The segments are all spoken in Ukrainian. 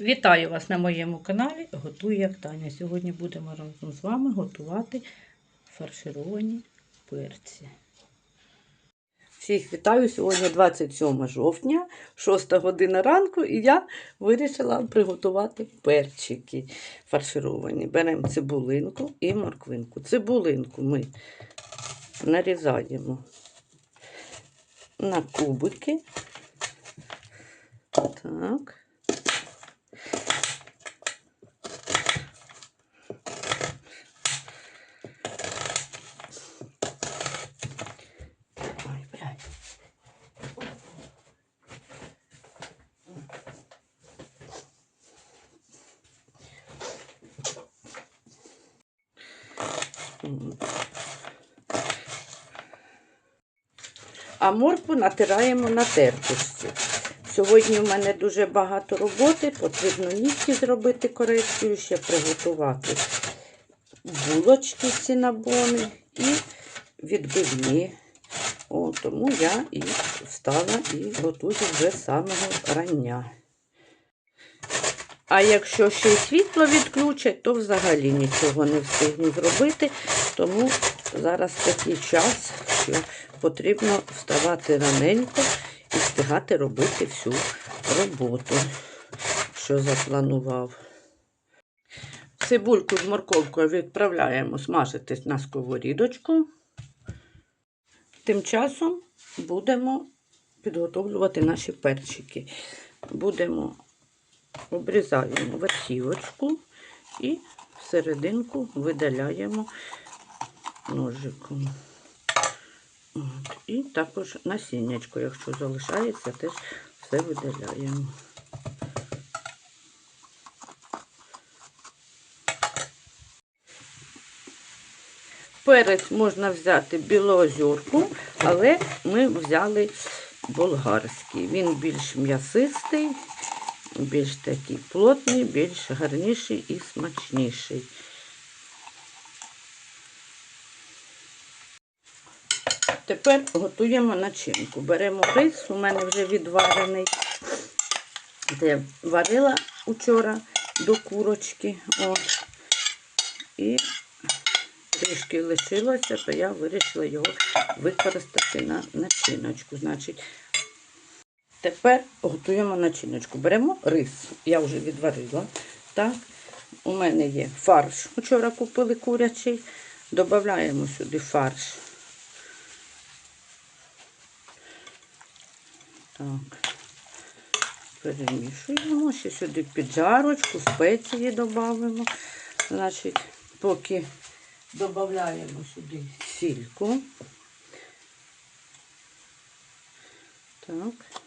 Вітаю вас на моєму каналі Готую як Таня. Сьогодні будемо разом з вами готувати фаршировані перці. Всіх вітаю! Сьогодні 27 жовтня, 6 година ранку, і я вирішила приготувати перчики фаршировані. Беремо цибулинку і морквинку. Цибулинку ми нарізаємо на кубики. Так. А моркву натираємо на тертушці. Сьогодні в мене дуже багато роботи, потрібно нігті зробити корекцію, ще приготувати булочки цінабони і відбивні. О, тому я і встала і готую вже самого рання. А якщо ще й світло відключать, то взагалі нічого не встигну зробити. Тому зараз такий час, що потрібно вставати раненько і встигати робити всю роботу, що запланував. Цибульку з морковкою відправляємо смажитись на сковорідочку. Тим часом будемо підготовлювати наші перчики. Будемо обрізаємо верхівочку і серединку видаляємо ножиком. От. І також насіннячко, якщо залишається, теж все видаляємо. Перець можна взяти білоозерку, але ми взяли болгарський. Він більш м'ясистий, більш такий плотний, більш гарніший і смачніший. Тепер готуємо начинку. Беремо рис, у мене вже відварений. Я варила учора до курочки. От. І трішки лишилося, то я вирішила його використати на начиночку. Значить, тепер готуємо начиночку. Беремо рис, я вже відварила. Так, у мене є фарш. Вчора купили курячий. Додаємо сюди фарш. Так, перемішуємо. Ще сюди піджарочку, спеції додамо. Значить, поки додаємо сюди сільку. Так.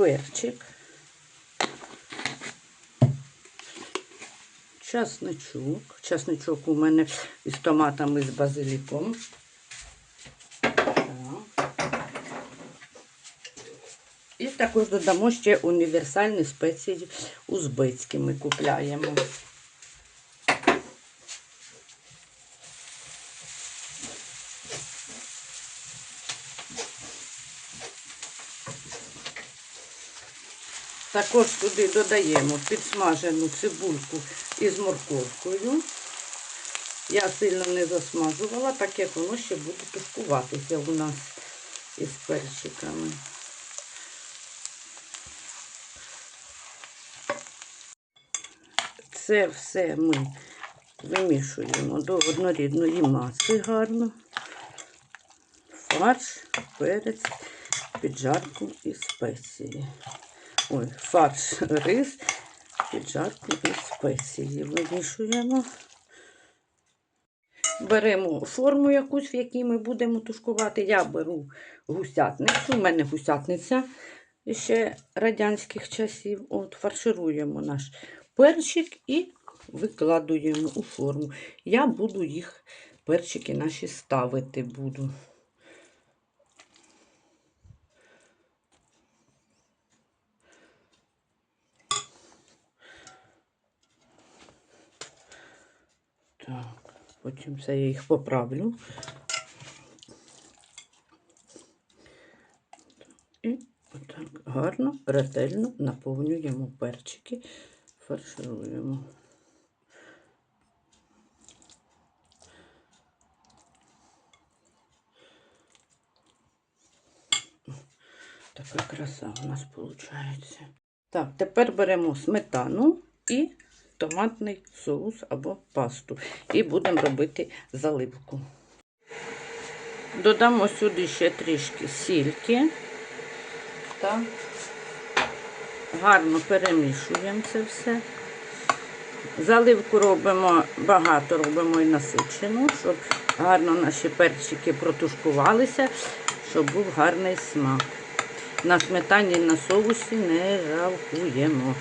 Перчик. Часничок. Часничок у мене із томатами, з базиліком. І також додамо ще універсальні спеції узбецькі ми купляємо. Також туди додаємо підсмажену цибульку із морковкою. Я сильно не засмажувала, так як воно ще буде тушкуватися у нас із перчиками. Це все ми вимішуємо до однорідної маси гарно. Фарш, перець, піджарку і спеції. Ой, фарш, рис, піджарку і спеції вимішуємо. Беремо форму якусь, в якій ми будемо тушкувати. Я беру гусятницю. У мене гусятниця ще радянських часів. От, Фаршируємо наш перчик і викладуємо у форму. Я буду їх, перчики наші ставити буду. Потім все я їх поправлю. І отак гарно, ретельно наповнюємо перчики, фаршируємо. Така краса у нас виходить. Так, тепер беремо сметану і томатний соус або пасту. І будемо робити заливку. Додамо сюди ще трішки сільки. Так. Гарно перемішуємо це все. Заливку робимо багато, робимо і насичену, щоб гарно наші перчики протушкувалися, щоб був гарний смак. На сметані на соусі не жалкуємо.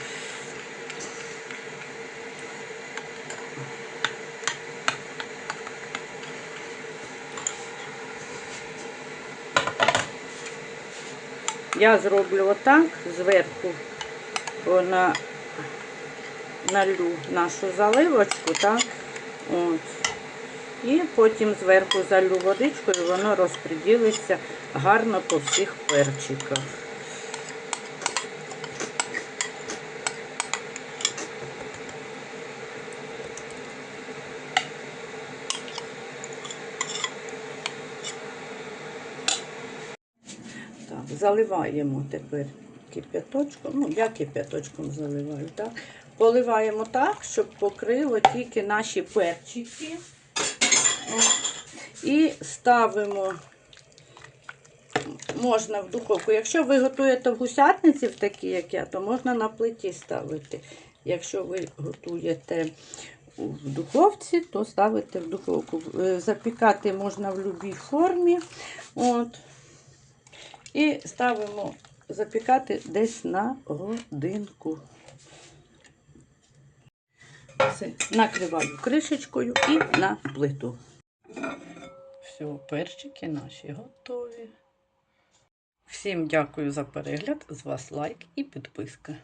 Я зроблю отак зверху на, налю нашу заливочку, так? От. І потім зверху залю водичкою, воно розподілиться гарно по всіх перчиках. Так, заливаємо тепер кип'яточком. Ну, я кип'яточком заливаю, так? Поливаємо так, щоб покрило тільки наші перчики. І ставимо, можна в духовку. Якщо ви готуєте в гусятниці, такі, як я, то можна на плиті ставити. Якщо ви готуєте в духовці, то ставите в духовку. Е, Запікати можна в будь-якій формі. От. І ставимо запікати десь на годинку. Все. Накриваю кришечкою і на плиту. Все, перчики наші готові. Всім дякую за перегляд. З вас лайк і підписка.